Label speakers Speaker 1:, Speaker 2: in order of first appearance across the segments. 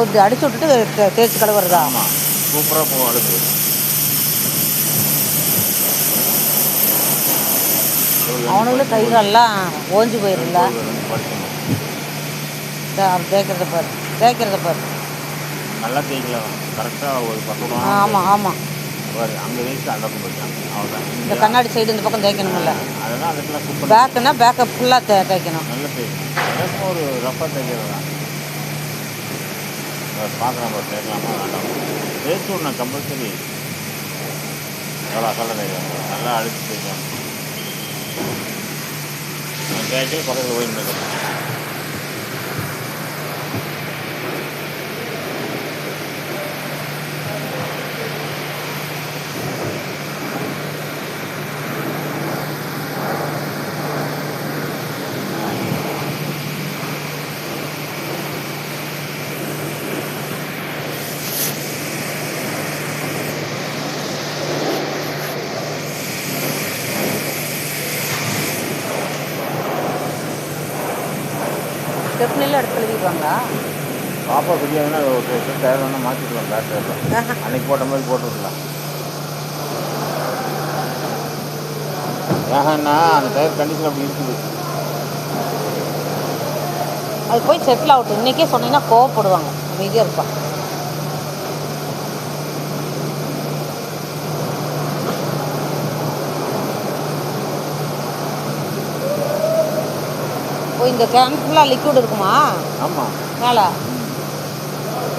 Speaker 1: இது அடிச்சு விட்டுட்டு தேய்ச்சி கழுவுறதா?
Speaker 2: ஆமாம் சூப்பராக போகும் அடுப்பு
Speaker 1: அவனுங்களும் கை கால்லாம் ஓஞ்சி போயிரும்ல
Speaker 2: படிக்கணும்.
Speaker 1: தே- அவன் தேய்க்கிறத பாரு தேய்க்கிறத பாரு.
Speaker 2: நல்லா தேய்க்கலாம் கரெக்டாக ஒரு ரூபா
Speaker 1: ஆமாம் ஆமாம்
Speaker 2: பாரு அங்கே வயசு அந்த பக்கம் போயிட்டான். அவ்வளோதான்
Speaker 1: இந்த கண்ணாடி சைடு இந்த பக்கம் தேய்க்கணும்ல.
Speaker 2: அதெல்லாம் அதுக்கெல்லாம் சூப்பர்
Speaker 1: பேக்குன்னா பேக்கை ஃபுல்லாக தேய்க்கணும்.
Speaker 2: நல்ல தேய்க்கணும். ஒரு ரஃபாக தேய்க்கிறது தான் பார்க்குற மாதிரி சேர்க்கலாமா வேண்டாம்? சேர்த்து விடணும் கம்பல்சரி. எவ்வளோ அசலாக தேய்க்கலாம் நல்லா அழுத்தி தேய்க்கலாம் கேட்டு குறையில் ஓய்வு
Speaker 1: ஸ்டெப்னில் எடுத்து எழுதிடுவாங்களா
Speaker 2: பாப்பா பிரியாதுன்னா ஒரு செட் டயர் வேணால் மாற்றிக்கலாம் பேக் டயரில் அன்னைக்கு போட்ட மாதிரி போட்டுருக்கலாம். ஏன்னா அந்த டயர் கண்டிஷன் அப்படி இருக்குது.
Speaker 1: அது போய் செட்டில் ஆகட்டும் இன்றைக்கே சொன்னீங்கன்னா கோவப்படுவாங்க. அமைதியாக இருப்பான் இந்த கேன் ஃபுல்லாக லிக்விட் இருக்குமா?
Speaker 2: ஆமாம்
Speaker 1: மேலே?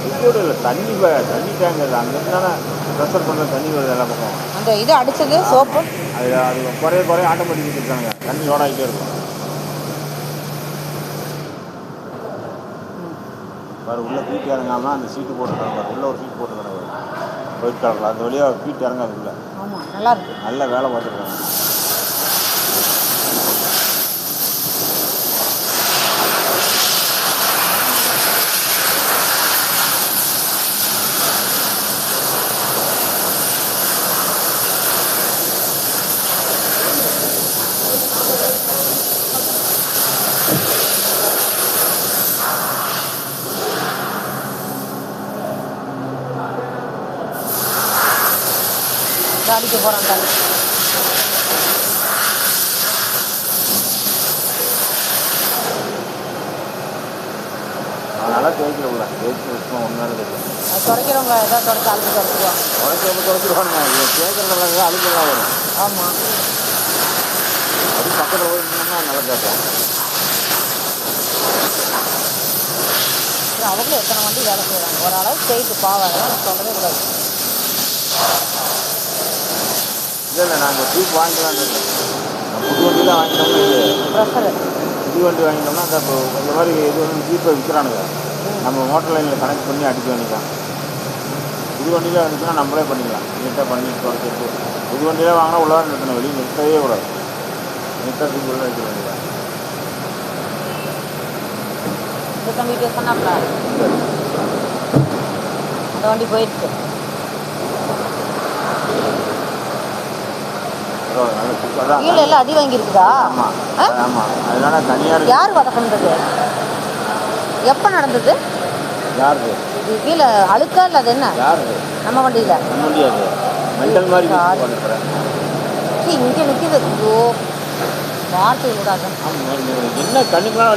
Speaker 2: லிக்விட் இல்லை தண்ணி தண்ணி டேங்க் இல்லை. அங்கேருந்து தானே ப்ரெஷர் பண்ணுற தண்ணி வருது எல்லா பக்கம்
Speaker 1: அந்த இது அடித்தது சோப்பு?
Speaker 2: அது அது குறைய குறைய ஆட்டோமேட்டிக் இருக்காங்க தண்ணி லோட் ஆகிட்டே இருக்கும். பாரு உள்ள ஃபீட் இறங்காமல் அந்த சீட்டு போட்டுருக்காங்க உள்ள ஒரு சீட் போட்டுருக்காங்க ஒயிட் கலரில் அந்த வழியாக ஃபீட் இறங்காது உள்ள.
Speaker 1: ஆமாம் நல்லா இருக்கு.
Speaker 2: நல்ல வேலை பார்த்துருக்காங்க. அதனால தேய்க்கிற உள்ள தேய்ச்சி வச்சுக்கோ ஒன்றாலும் தேய்க்கும்
Speaker 1: அது துடைக்கிறவங்க எதாவது துடைச்சி அழுத்து துடைச்சிடுவாங்க
Speaker 2: குறைக்கிறப்ப குறைச்சிருவாங்க தேய்க்கிறதுல அழுக்கெல்லாம் வரும்.
Speaker 1: ஆமாம்
Speaker 2: அது பக்கத்தில் நின்னோம்னா நல்லா
Speaker 1: அப்புறம் அவங்களும் எத்தனை வண்டி வேலை செய்கிறாங்க ஓரளவுக்கு செய்து அதெல்லாம் சொல்லவே கூடாது.
Speaker 2: இல்லை இல்லை நாங்கள் டியூப் வாங்கிக்கலாம்னு இருக்கோம் புது வண்டி தான் வாங்கிட்டோம்னா இது புது வண்டி வாங்கிட்டோம்னா அந்த இப்போ இந்த மாதிரி இது வந்து ஜீப்பை விற்கிறானுங்க. நம்ம மோட்டர் லைனில் கனெக்ட் பண்ணி அடிக்க வேண்டியதான் புது வண்டியில் வந்துச்சுன்னா நம்மளே பண்ணிக்கலாம். நீட்டாக பண்ணி தொடச்சிட்டு. புது வண்டியில் வாங்கினா உள்ளார நிறுத்தணும். வெளியே நிறுத்தவே கூடாது. நிறுத்தத்துக்கு உள்ள வைக்க வேண்டியதான்
Speaker 1: தம்பிகிட்ட சொன்னாப்ல? அந்த வண்டி போயிடுச்சு
Speaker 2: பரவாயில்ல, நல்ல சூப்பர் தான்
Speaker 1: கீழே எல்லாம் அடி வாங்கியிருக்குதா?
Speaker 2: ஆமாம் அதனால தனியாக இருக்கு
Speaker 1: யார் வதை பண்ணுறது எப்போ நடந்தது?
Speaker 2: யாருக்கு
Speaker 1: இது கீழே அழுக்கா இல்லை அது என்ன?
Speaker 2: யாருக்கு
Speaker 1: நம்ம வண்டியில்.
Speaker 2: பண்ண முடியாது மெண்டல் மாதிரி
Speaker 1: சாரி.
Speaker 2: பண்ணுறேன்
Speaker 1: இங்கே நிற்கிது ஐயோ வார்த்தை விடாத.
Speaker 2: என்ன கண்ணுக்குலாம்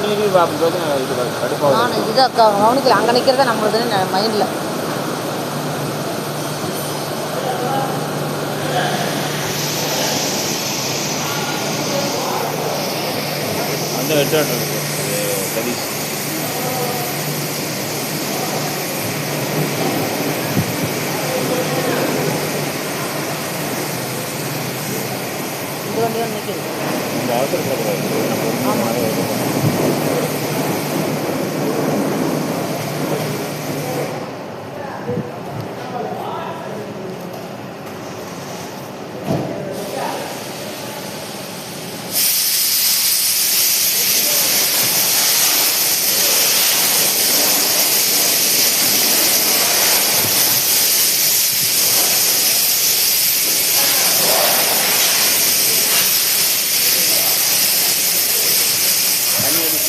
Speaker 2: கடுப்பாக
Speaker 1: நான் இதை கவனிக்கல அங்கே நிற்கிறத நம்மளுதுன்னு மைண்டில்
Speaker 2: அந்த ஹெட்ஷாட் இருக்கு. அது சதீஷ்
Speaker 1: இந்த
Speaker 2: அவசரப்படக்கூடாது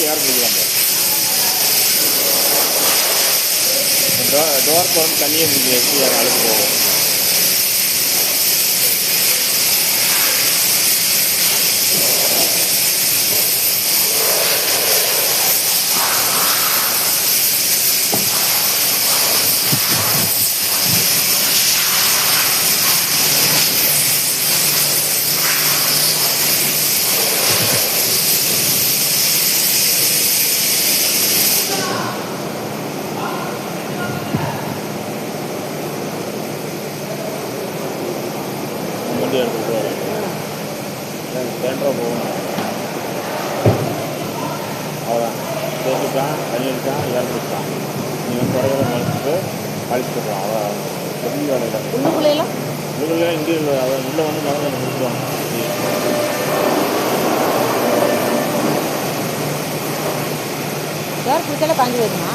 Speaker 2: தண்ணி யாரும் யார் டோர் போகிறோம் தண்ணியை முடிஞ்சு வச்சு யாரும் போகும். போவோம் ரெண்டு ரூபா போகணும் அவ்வளோதான் சேர்த்துட்டான் தண்ணி அடித்தான் இறந்துட்டான் நீ வந்து குறைகளை மறைச்சிட்டு அழிச்சிட்டுருவான் அவ்வளோ பெரிய வேலையில்.
Speaker 1: உள்ளுக்குள்ளேலாம்
Speaker 2: இதுல இங்கே அதான் உள்ளே வந்து மருந்து முடிச்சுடுவாங்க
Speaker 1: யார் பிடிச்சாலும் காஞ்சி போயிருமா?